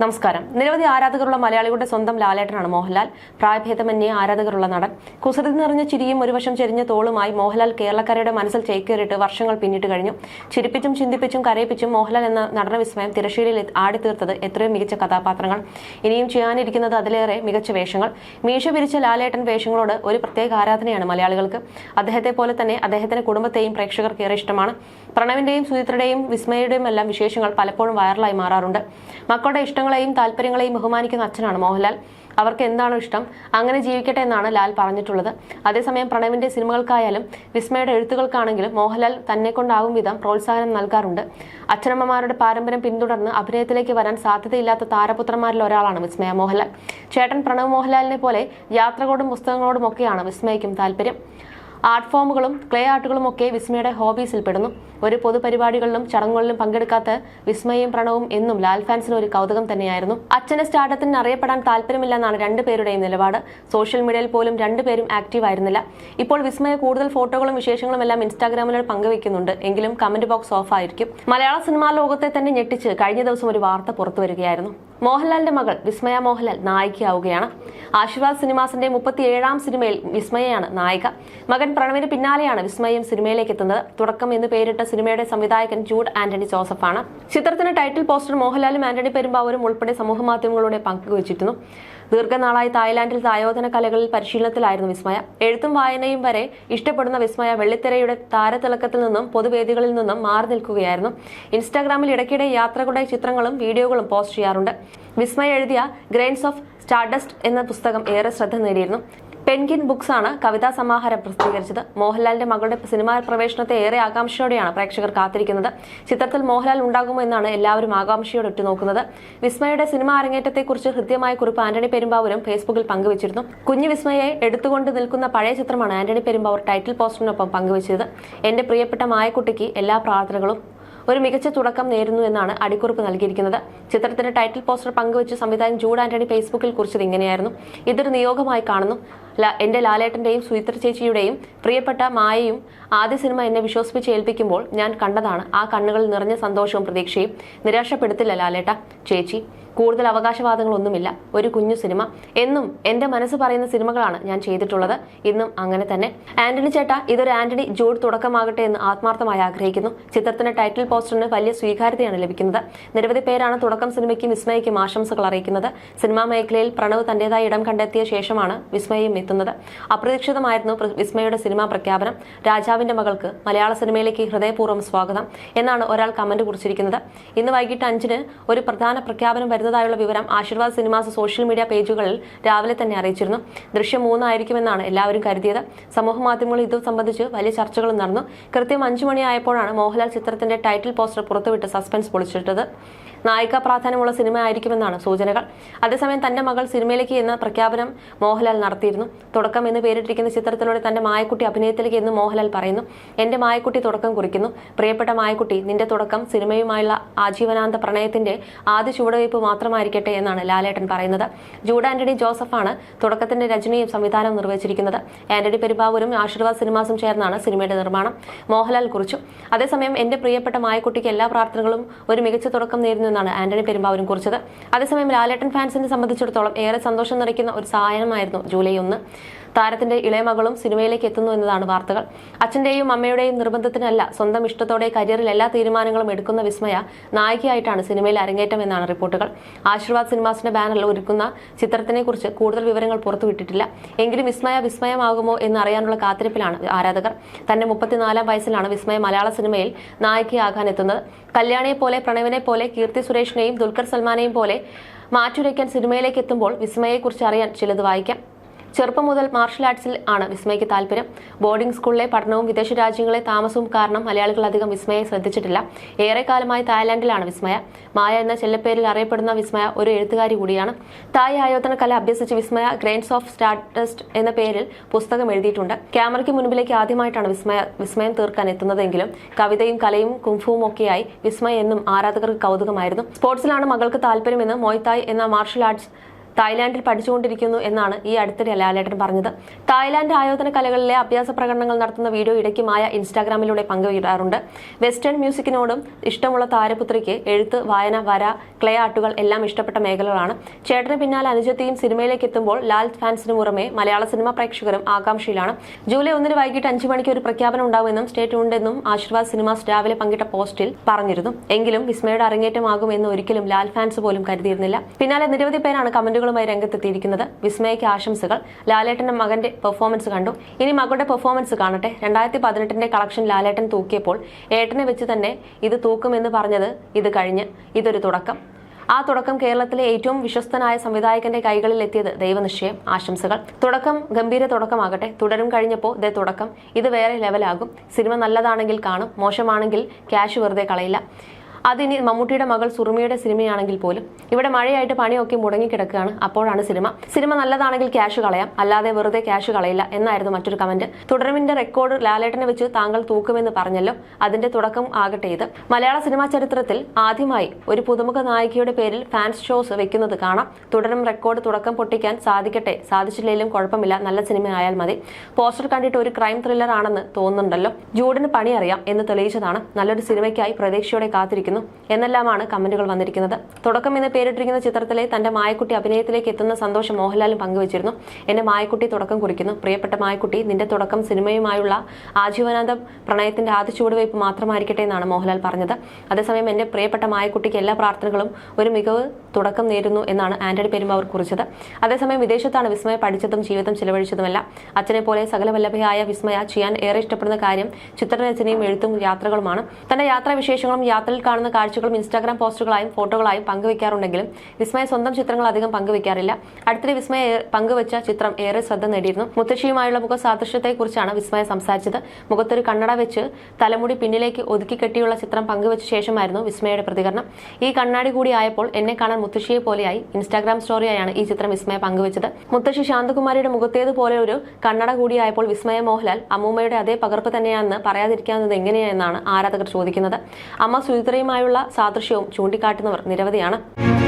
നമസ്കാരം. നിരവധി ആരാധകരുള്ള മലയാളികളുടെ സ്വന്തം ലാലേട്ടനാണ് മോഹൻലാൽ. പ്രായഭേദമന്യേ ആരാധകരുള്ള നടൻ. കുസൃതി നിറഞ്ഞ ചിരിയും ഒരു വശം ചെരിഞ്ഞ തോളുമായി മോഹൻലാൽ കേരളക്കരയുടെ മനസ്സിൽ ചേക്കേറിയിട്ട് വർഷങ്ങൾ പിന്നിട്ട് കഴിഞ്ഞു. ചിരിപ്പിച്ചും ചിന്തിപ്പിച്ചും കരയിപ്പിച്ചും മോഹൻലാൽ എന്ന നടന വിസ്മയം തിരശ്ശീലയിൽ ആടിത്തീർത്തത് എത്രയും മികച്ച കഥാപാത്രങ്ങൾ. ഇനിയും ചെയ്യാനിരിക്കുന്നത് അതിലേറെ മികച്ച വേഷങ്ങൾ. മീശ പിരിച്ച ലാലേട്ടൻ വേഷങ്ങളോട് ഒരു പ്രത്യേക ആരാധനയാണ് മലയാളികൾക്ക്. അദ്ദേഹത്തെ പോലെ തന്നെ അദ്ദേഹത്തിന്റെ കുടുംബത്തെയും പ്രേക്ഷകർക്ക് ഏറെ ഇഷ്ടമാണ്. പ്രണവിന്റെയും സുചിത്രയുടെയും വിസ്മയുടെയും എല്ലാം വിശേഷങ്ങൾ പലപ്പോഴും വൈറലായി മാറാറുണ്ട്. മക്കളുടെ ഇഷ്ടങ്ങളെയും താല്പര്യങ്ങളെയും ബഹുമാനിക്കുന്ന അച്ഛനാണ് മോഹൻലാൽ. അവർക്ക് എന്താണോ ഇഷ്ടം അങ്ങനെ ജീവിക്കട്ടെ എന്നാണ് ലാൽ പറഞ്ഞിട്ടുള്ളത്. അതേസമയം പ്രണവിന്റെ സിനിമകൾക്കായാലും വിസ്മയുടെ എഴുത്തുകൾക്കാണെങ്കിലും മോഹൻലാൽ തന്നെ കൊണ്ടാകും വിധം പ്രോത്സാഹനം നൽകാറുണ്ട്. അച്ഛനമ്മമാരുടെ പാരമ്പര്യം പിന്തുടർന്ന് അഭിനയത്തിലേക്ക് വരാൻ സാധ്യതയില്ലാത്ത താരപുത്രന്മാരിൽ ഒരാളാണ് വിസ്മയ മോഹൻലാൽ. ചേട്ടൻ പ്രണവ് മോഹൻലാലിനെ പോലെ യാത്രകളോടും പുസ്തകങ്ങളോടും ഒക്കെയാണ് വിസ്മയക്കും താല്പര്യം. ആർട്ട് ഫോമുകളും ക്ലേ ആർട്ടുകളും ഒക്കെ വിസ്മയുടെ ഹോബീസിൽ പെടുന്നു ഒരു പൊതുപരിപാടികളിലും ചടങ്ങുകളിലും പങ്കെടുക്കാത്ത വിസ്മയും പ്രണവും എന്നും ലാൽ ഫാൻസിന് ഒരു കൗതുകം തന്നെയായിരുന്നു. അച്ഛനെ സ്റ്റാർട്ടത്തിന് അറിയപ്പെടാൻ താല്പര്യമില്ലെന്നാണ് രണ്ടുപേരുടെയും നിലപാട്. സോഷ്യൽ മീഡിയയിൽ പോലും രണ്ടുപേരും ആക്റ്റീവ് ആയിരുന്നില്ല. ഇപ്പോൾ വിസ്മയ കൂടുതൽ ഫോട്ടോകളും വിശേഷങ്ങളും എല്ലാം ഇൻസ്റ്റാഗ്രാമിൽ പങ്കുവെക്കുന്നുണ്ട് എങ്കിലും കമന്റ് ബോക്സ് ഓഫ് ആയിരിക്കും മലയാള സിനിമാ ലോകത്തെ തന്നെ ഞെട്ടിച്ച് കഴിഞ്ഞ ദിവസം ഒരു വാർത്ത പുറത്തു വരികയായിരുന്നു. മോഹൻലാലിന്റെ മകൾ വിസ്മയ മോഹൻലാൽ നായികയാവുകയാണ്. ആശീർവാദ് സിനിമാസിന്റെ മുപ്പത്തിയേഴാം സിനിമയിൽ വിസ്മയയാണ് നായിക. മകൻ പ്രണവിന് പിന്നാലെയാണ് വിസ്മയം സിനിമയിലേക്ക് എത്തുന്നത്. തുടക്കം എന്ന് പേരിട്ട സിനിമയുടെ സംവിധായകൻ ജൂഡ് ആന്റണി ആണ് ചിത്രത്തിന് ടൈറ്റിൽ പോസ്റ്റർ മോഹൻലാലും ആന്റണി പെരുമ്പാവൂരും ഉൾപ്പെടെ സമൂഹമാധ്യമങ്ങളിലൂടെ പങ്കുവച്ചിരുന്നു. ദീർഘനാളായി തായ്ലാന്റിൽ തായോധന കലകളിൽ പരിശീലനത്തിലായിരുന്നു വിസ്മയ. എഴുത്തും വായനയും വരെ ഇഷ്ടപ്പെടുന്ന വിസ്മയ വെള്ളിത്തിരയുടെ താരതിളക്കത്തിൽ നിന്നും പൊതുവേദികളിൽ നിന്നും മാറി നിൽക്കുകയായിരുന്നു. ഇൻസ്റ്റാഗ്രാമിൽ ഇടയ്ക്കിടെ യാത്രകളുടെ ചിത്രങ്ങളും വീഡിയോകളും പോസ്റ്റ് ചെയ്യാറുണ്ട്. വിസ്മയ എഴുതിയ ഗ്രെയിൻസ് ഓഫ് സ്റ്റാർഡസ്റ്റ് എന്ന പുസ്തകം ഏറെ ശ്രദ്ധ നേടിയിരുന്നു. പെൻകിൻ ബുക്സ് ആണ് കവിതാ സമാഹാരം പ്രസിദ്ധീകരിച്ചത്. മോഹൻലാലിന്റെ മകളുടെ സിനിമാ പ്രവേശനത്തെ ഏറെ ആകാംക്ഷയോടെയാണ് പ്രേക്ഷകർ കാത്തിരിക്കുന്നത്. ചിത്രത്തിൽ മോഹൻലാൽ ഉണ്ടാകുമോ എന്നാണ് എല്ലാവരും ആകാംക്ഷയോടെ ഉറ്റുനോക്കുന്നത്. വിസ്മയുടെ സിനിമ അരങ്ങേറ്റത്തെക്കുറിച്ച് ഹൃദ്യമായ കുറിപ്പ് ആന്റണി പെരുമ്പാവൂരും ഫേസ്ബുക്കിൽ പങ്കുവച്ചിരുന്നു. കുഞ്ഞു വിസ്മയെ എടുത്തുകൊണ്ട് നിൽക്കുന്ന പഴയ ചിത്രമാണ് ആന്റണി പെരുമ്പാവൂർ ടൈറ്റിൽ പോസ്റ്ററിനൊപ്പം പങ്കുവച്ചത്. എന്റെ പ്രിയപ്പെട്ട മായക്കുട്ടിക്ക് എല്ലാ പ്രാർത്ഥനകളും ഒരു മികച്ച തുടക്കം നേരുന്നു എന്നാണ് അടിക്കുറിപ്പ് നൽകിയിരിക്കുന്നത്. ചിത്രത്തിന്റെ ടൈറ്റിൽ പോസ്റ്റർ പങ്കുവച്ച് സംവിധായകൻ ജൂഡ് ആന്റണി ഫേസ്ബുക്കിൽ കുറിച്ചത് ഇങ്ങനെയായിരുന്നു. ഇതൊരു നിയോഗമായി കാണുന്നു. എന്റെ ലാലേട്ടന്റെയും സുചിത്ര ചേച്ചിയുടെയും പ്രിയപ്പെട്ട മായയും ആദ്യ സിനിമ എന്നെ വിശ്വസിപ്പിച്ച് ഏൽപ്പിക്കുമ്പോൾ ഞാൻ കണ്ടതാണ്. ആ കണ്ണുകളിൽ നിറഞ്ഞ സന്തോഷവും പ്രതീക്ഷയും. നിരാശപ്പെടുത്തില്ല ലാലേട്ട ചേച്ചി. കൂടുതൽ അവകാശവാദങ്ങളൊന്നുമില്ല. ഒരു കുഞ്ഞു സിനിമ. എന്നും എന്റെ മനസ്സ് പറയുന്ന സിനിമകളാണ് ഞാൻ ചെയ്തിട്ടുള്ളത്. ഇന്നും അങ്ങനെ തന്നെ. ആന്റണി ചേട്ട ഇതൊരു ആന്റണി ജോഡ് തുടക്കമാകട്ടെ എന്ന് ആത്മാർത്ഥമായി ആഗ്രഹിക്കുന്നു. ചിത്രത്തിന്റെ ടൈറ്റിൽ പോസ്റ്ററിന് വലിയ സ്വീകാര്യതയാണ് ലഭിക്കുന്നത്. നിരവധി പേരാണ് തുടക്കം സിനിമയ്ക്കും വിസ്മയയ്ക്കും ആശംസകൾ അറിയിക്കുന്നത്. സിനിമാ മേഖലയിൽ പ്രണവ് തന്റേതായ ഇടം കണ്ടെത്തിയ ശേഷമാണ് വിസ്മയയും എത്തുന്നത്. അപ്രതീക്ഷിതമായിരുന്നു പ്ര- വിസ്മയുടെ സിനിമാ പ്രഖ്യാപനം. രാജാവിന്റെ മകൾക്ക് മലയാള സിനിമയിലേക്ക് ഹൃദയപൂർവം സ്വാഗതം എന്നാണ് ഒരാൾ കമന്റ് കുറിച്ചിരിക്കുന്നത്. ഇന്ന് വൈകിട്ട് അഞ്ചിന് ഒരു പ്രധാന പ്രഖ്യാപനം വരുന്നതായുള്ള വിവരം ആശീർവാദ് സിനിമാസ് സോഷ്യൽ മീഡിയ പേജുകളിൽ രാവിലെ തന്നെ അറിയിച്ചിരുന്നു. ദൃശ്യം മൂന്നായിരിക്കുമെന്നാണ് എല്ലാവരും കരുതിയത്. സമൂഹ മാധ്യമങ്ങളിൽ ഇത് സംബന്ധിച്ച് വലിയ ചർച്ചകളും നടന്നു. കൃത്യം അഞ്ചു മണിയായപ്പോഴാണ് മോഹൻലാൽ ചിത്രത്തിന്റെ ടൈറ്റിൽ പോസ്റ്റർ പുറത്തുവിട്ട് സസ്പെൻസ് പൊളിച്ചിട്ടത്. നായിക പ്രാധാന്യമുള്ള സിനിമ ആയിരിക്കുമെന്നാണ് സൂചനകൾ. അതേസമയം തന്റെ മകൾ സിനിമയിലേക്ക് എന്ന പ്രഖ്യാപനം മോഹൻലാൽ നടത്തിയിരുന്നു. തുടക്കം എന്ന് പേരിട്ടിരിക്കുന്ന ചിത്രത്തിലൂടെ തന്റെ മായക്കുട്ടി അഭിനയത്തിലേക്ക് എന്ന് മോഹൻലാൽ പറയുന്നു. എന്റെ മായക്കുട്ടി തുടക്കം കുറിക്കുന്നു. പ്രിയപ്പെട്ട മായക്കുട്ടി നിന്റെ തുടക്കം സിനിമയുമായുള്ള ആജീവനാന്ത പ്രണയത്തിന്റെ ആദ്യ ചുവടുവയ്പ് മാത്രമായിരിക്കട്ടെ എന്നാണ് ലാലേട്ടൻ പറയുന്നത്. ജൂഡ് ആന്റണി ജോസഫാണ് തുടക്കത്തിന്റെ രചനയും സംവിധാനവും നിർവഹിച്ചിരിക്കുന്നത്. ആന്റണി പെരുമ്പാവൂരും ആശീർവാദ് സിനിമാസും ചേർന്നാണ് സിനിമയുടെ നിർമ്മാണം. മോഹൻലാൽ കുറിച്ചു. അതേസമയം എന്റെ പ്രിയപ്പെട്ട മായക്കുട്ടിക്ക് എല്ലാ പ്രാർത്ഥനകളും ഒരു മികച്ച തുടക്കം നേരുന്നു എന്നാണ് ആന്റണി പെരുമ്പാവൂരും കുറിച്ചത്. അതേസമയം ലാലേട്ടൻ ഫാൻസിനെ സംബന്ധിച്ചിടത്തോളം ഏറെ സന്തോഷം നിറയ്ക്കുന്ന ഒരു സായനമായിരുന്നു ജൂലൈ ഒന്ന്. താരത്തിന്റെ ഇളയ മകളും സിനിമയിലേക്ക് എത്തുന്നു എന്നതാണ് വാർത്തകൾ. അച്ഛന്റെയും അമ്മയുടെയും നിർബന്ധത്തിനല്ല സ്വന്തം ഇഷ്ടത്തോടെ കരിയറിൽ എല്ലാ തീരുമാനങ്ങളും എടുക്കുന്ന വിസ്മയ നായികയായിട്ടാണ് സിനിമയിൽ അരങ്ങേറ്റം എന്നാണ് റിപ്പോർട്ടുകൾ. ആശീർവാദ് സിനിമാസിന്റെ ബാനറിൽ ഒരുക്കുന്ന ചിത്രത്തിനെ കുറിച്ച് കൂടുതൽ വിവരങ്ങൾ പുറത്തുവിട്ടിട്ടില്ല. എങ്കിലും വിസ്മയ വിസ്മയമാകുമോ എന്ന് അറിയാനുള്ള കാത്തിരിപ്പിലാണ് ആരാധകർ. തന്റെ മുപ്പത്തിനാലാം വയസ്സിലാണ് വിസ്മയ മലയാള സിനിമയിൽ നായികയാകാൻ എത്തുന്നത് കല്യാണിയെ പോലെ പ്രണവിനെ പോലെ കീർത്തി സുരേഷിനെയും ദുൽഖർ സൽമാനെയും പോലെ മാറ്റുരയ്ക്കാൻ സിനിമയിലേക്ക് എത്തുമ്പോൾ വിസ്മയെക്കുറിച്ച് അറിയാൻ ചിലത് വായിക്കാം. ചെറുപ്പം മുതൽ മാർഷൽ ആർട്സിൽ ആണ് വിസ്മയ്ക്ക് താല്പര്യം. ബോർഡിംഗ് സ്കൂളിലെ പഠനവും വിദേശ രാജ്യങ്ങളെ താമസവും കാരണം മലയാളികൾ അധികം വിസ്മയെ ശ്രദ്ധിച്ചിട്ടില്ല. ഏറെക്കാലമായി തായ്ലാന്റിലാണ് വിസ്മയ. മായ എന്ന ചെല്ലപ്പേരിൽ അറിയപ്പെടുന്ന വിസ്മയ ഒരു എഴുത്തുകാരി കൂടിയാണ്. തായ് ആയോധന കല അഭ്യസിച്ച് വിസ്മയ ഗ്രെയിൻസ് ഓഫ് സ്റ്റാർട്ടസ്റ്റ് എന്ന പേരിൽ പുസ്തകം എഴുതിയിട്ടുണ്ട്. ക്യാമറയ്ക്ക് മുൻപിലേക്ക് ആദ്യമായിട്ടാണ് വിസ്മയ വിസ്മയം തീർക്കാൻ എത്തുന്നതെങ്കിലും കവിതയും കലയും കുംഫുവും ഒക്കെയായി വിസ്മയ എന്നും ആരാധകർക്ക് കൗതുകമായിരുന്നു. സ്പോർട്സിലാണ് മകൾക്ക് താല്പര്യമെന്ന് മോയ്തായ് എന്ന മാർഷൽ ആർട്സ് തായ്ലാന്റിൽ പഠിച്ചുകൊണ്ടിരിക്കുന്നു എന്നാണ് ഈ അടുത്തിടെ ലാലേട്ടൻ പറഞ്ഞത്. തായ്ലാന്റ് ആയോധന കലകളിലെ അഭ്യാസ പ്രകടനങ്ങൾ നടത്തുന്ന വീഡിയോ ഇടയ്ക്ക് മായ ഇൻസ്റ്റാഗ്രാമിലൂടെ പങ്കുവയ്ക്കാറുണ്ട് വെസ്റ്റേൺ മ്യൂസിക്കിനോടും ഇഷ്ടമുള്ള താരപുത്രിക്ക് എഴുത്ത് വായന വര ക്ലേ ആർട്ടുകൾ എല്ലാം ഇഷ്ടപ്പെട്ട മേഖലകളാണ്. ചേട്ടന് പിന്നാലെ അനുജത്തെയും സിനിമയിലേക്ക് എത്തുമ്പോൾ ലാൽ ഫാൻസിന് പുറമെ മലയാള സിനിമാ പ്രേക്ഷകരും ആകാംക്ഷയിലാണ്. ജൂലൈ ഒന്നിന് വൈകിട്ട് അഞ്ചു മണിക്ക് ഒരു പ്രഖ്യാപനം ഉണ്ടാവുമെന്നും സ്റ്റേറ്റ് ഉണ്ടെന്നും ആശീർവാദ് സിനിമാസ് രാവിലെ പങ്കിട്ട പോസ്റ്റിൽ പറഞ്ഞിരുന്നു. എങ്കിലും വിസ്മയുടെ അരങ്ങേറ്റമാകുമെന്ന് ഒരിക്കലും ലാൽ ഫാൻസ് പോലും കരുതിയിരുന്നില്ല. പിന്നാലെ നിരവധി പേരാണ് കമന്റുകളുമായി രംഗത്തെത്തിയിരിക്കുന്നത് വിസ്മയയ്ക്ക് ആശംസകൾ. ലാലേട്ടന്റെ മകന്റെ പെർഫോമൻസ് കണ്ടു. ഇനി മകളുടെ പെർഫോമൻസ് കാണട്ടെ. രണ്ടായിരത്തി പതിനെട്ടിന്റെ കളക്ഷൻ ലാലേട്ടൻ തൂക്കിയപ്പോൾ ഏട്ടനെ വെച്ച് തന്നെ ഇത് തൂക്കുമെന്ന് പറഞ്ഞത് ഇത് കഴിഞ്ഞ്. ഇതൊരു തുടക്കം. ആ തുടക്കം കേരളത്തിലെ ഏറ്റവും വിശ്വസ്തനായ സംവിധായകന്റെ കൈകളിൽ എത്തിയത് ദൈവനിശ്ചയം. ആശംസകൾ. തുടക്കം ഗംഭീര തുടക്കമാകട്ടെ. തുടരും കഴിഞ്ഞപ്പോൾ ദേ തുടക്കം. ഇത് വേറെ ലെവലാകും സിനിമ നല്ലതാണെങ്കിൽ കാണും. മോശമാണെങ്കിൽ ക്യാഷ് വെറുതെ കളയില്ല. അതിനി മമ്മൂട്ടിയുടെ മകൾ സുറുമിയുടെ സിനിമയാണെങ്കിൽ പോലും ഇവിടെ മഴയായിട്ട് പണിയൊക്കെ മുടങ്ങിക്കിടക്കുകയാണ് അപ്പോഴാണ് സിനിമ. സിനിമ നല്ലതാണെങ്കിൽ ക്യാഷ് കളയാം. അല്ലാതെ വെറുതെ ക്യാഷ് കളയില്ല എന്നായിരുന്നു മറ്റൊരു കമന്റ് തുടരുമിന്റെ റെക്കോർഡ് ലാലേട്ടനെ വെച്ച് താങ്കൾ തൂക്കുമെന്ന് പറഞ്ഞല്ലോ. അതിന്റെ തുടക്കം ആകട്ടെ ഇത്. മലയാള സിനിമാ ചരിത്രത്തിൽ ആദ്യമായി ഒരു പുതുമുഖ നായികയുടെ പേരിൽ ഫാൻസ് ഷോസ് വെക്കുന്നത് കാണാം. തുടരും റെക്കോർഡ് തുടക്കം പൊട്ടിക്കാൻ സാധിക്കട്ടെ. സാധിച്ചില്ലെങ്കിലും കുഴപ്പമില്ല. നല്ല സിനിമ ആയാൽ മതി. പോസ്റ്റർ കണ്ടിട്ട് ഒരു ക്രൈം ത്രില്ലർ ആണെന്ന് തോന്നുന്നുണ്ടല്ലോ. ജൂഡിന് പണി അറിയാം എന്ന് തെളിയിച്ചതാണ്. നല്ലൊരു സിനിമയ്ക്കായി പ്രതീക്ഷയോടെ കാത്തിരിക്കുന്നു. എന്നെല്ലാമാണ് കമന്റുകൾ വന്നിരിക്കുന്നത്. തുടക്കം എന്ന് പേരിട്ടിരിക്കുന്ന ചിത്രത്തിലെ തന്റെ മായക്കുട്ടി അഭിനയത്തിലേക്ക് എത്തുന്ന സന്തോഷം മോഹൻലാലും പങ്കുവച്ചിരുന്നു. എന്റെ മായക്കുട്ടി തുടക്കം കുറിക്കുന്നു. പ്രിയപ്പെട്ട മായക്കുട്ടി നിന്റെ തുടക്കം സിനിമയുമായുള്ള ആജീവനാന്ത പ്രണയത്തിന്റെ ആദ്യ ചുവടുവയ്പ് മാത്രമായിരിക്കട്ടെ എന്നാണ് മോഹൻലാൽ പറഞ്ഞത്. അതേസമയം എന്റെ പ്രിയപ്പെട്ട മായക്കുട്ടിക്ക് എല്ലാ പ്രാർത്ഥനകളും ഒരു മികവ് തുടക്കം നേരുന്നു എന്നാണ് ആന്റണി പെരുമ്പാവൂർ കുറിച്ചത്. അതേസമയം വിദേശത്താണ് വിസ്മയ പഠിച്ചതും ജീവിതം ചിലവഴിച്ചതുമല്ല. അച്ഛനെ പോലെ സകലവല്ലഭയായ വിസ്മയ ചെയ്യാൻ ഏറെ ഇഷ്ടപ്പെടുന്ന കാര്യം ചിത്രരചനയും എഴുത്തും യാത്രകളുമാണ്. തന്റെ യാത്രാ വിശേഷങ്ങളും യാത്രയിൽ കാണുന്ന കാഴ്ചകളും ഇൻസ്റ്റാഗ്രാം പോസ്റ്റുകളായും ഫോട്ടോകളായും പങ്കുവെക്കാറുണ്ടെങ്കിലും വിസ്മയ സ്വന്തം ചിത്രങ്ങൾ അധികം പങ്കുവെക്കാറില്ല. അടുത്തിടെ വിസ്മയ പങ്കുവെച്ച ചിത്രം ഏറെ ശ്രദ്ധ നേടിയിരുന്നു. മുത്തശ്ശിയുമായുള്ള മുഖ സാദൃശ്യത്തെക്കുറിച്ചാണ് വിസ്മയ സംസാരിച്ചത്. മുഖത്തൊരു കണ്ണട വെച്ച് തലമുടി പിന്നിലേക്ക് ഒതുക്കി കെട്ടിയുള്ള ചിത്രം പങ്കുവച്ച ശേഷമായിരുന്നു വിസ്മയയുടെ പ്രതികരണം. ഈ കണ്ണാടി കൂടി ആയപ്പോൾ എന്നെ കാണാൻ മുത്തശ്ശിയെ പോലെയായി ഇൻസ്റ്റാഗ്രാം സ്റ്റോറിയായാണ് ഈ ചിത്രം വിസ്മയ പങ്കുവച്ചത്. മുത്തശ്ശി ശാന്തകുമാരിയുടെ മുഖത്തേതുപോലെ ഒരു കണ്ണട കൂടിയായപ്പോൾ വിസ്മയ മോഹൻലാൽ അമ്മൂമ്മയുടെ അതേ പകർപ്പ് തന്നെയാണെന്ന് പറയാതിരിക്കാവുന്നത് എങ്ങനെയാണെന്നാണ് ആരാധകർ ചോദിക്കുന്നത്. അമ്മ സുചിത്രയുമായുള്ള സാദൃശ്യവും ചൂണ്ടിക്കാട്ടുന്നവർ നിരവധിയാണ്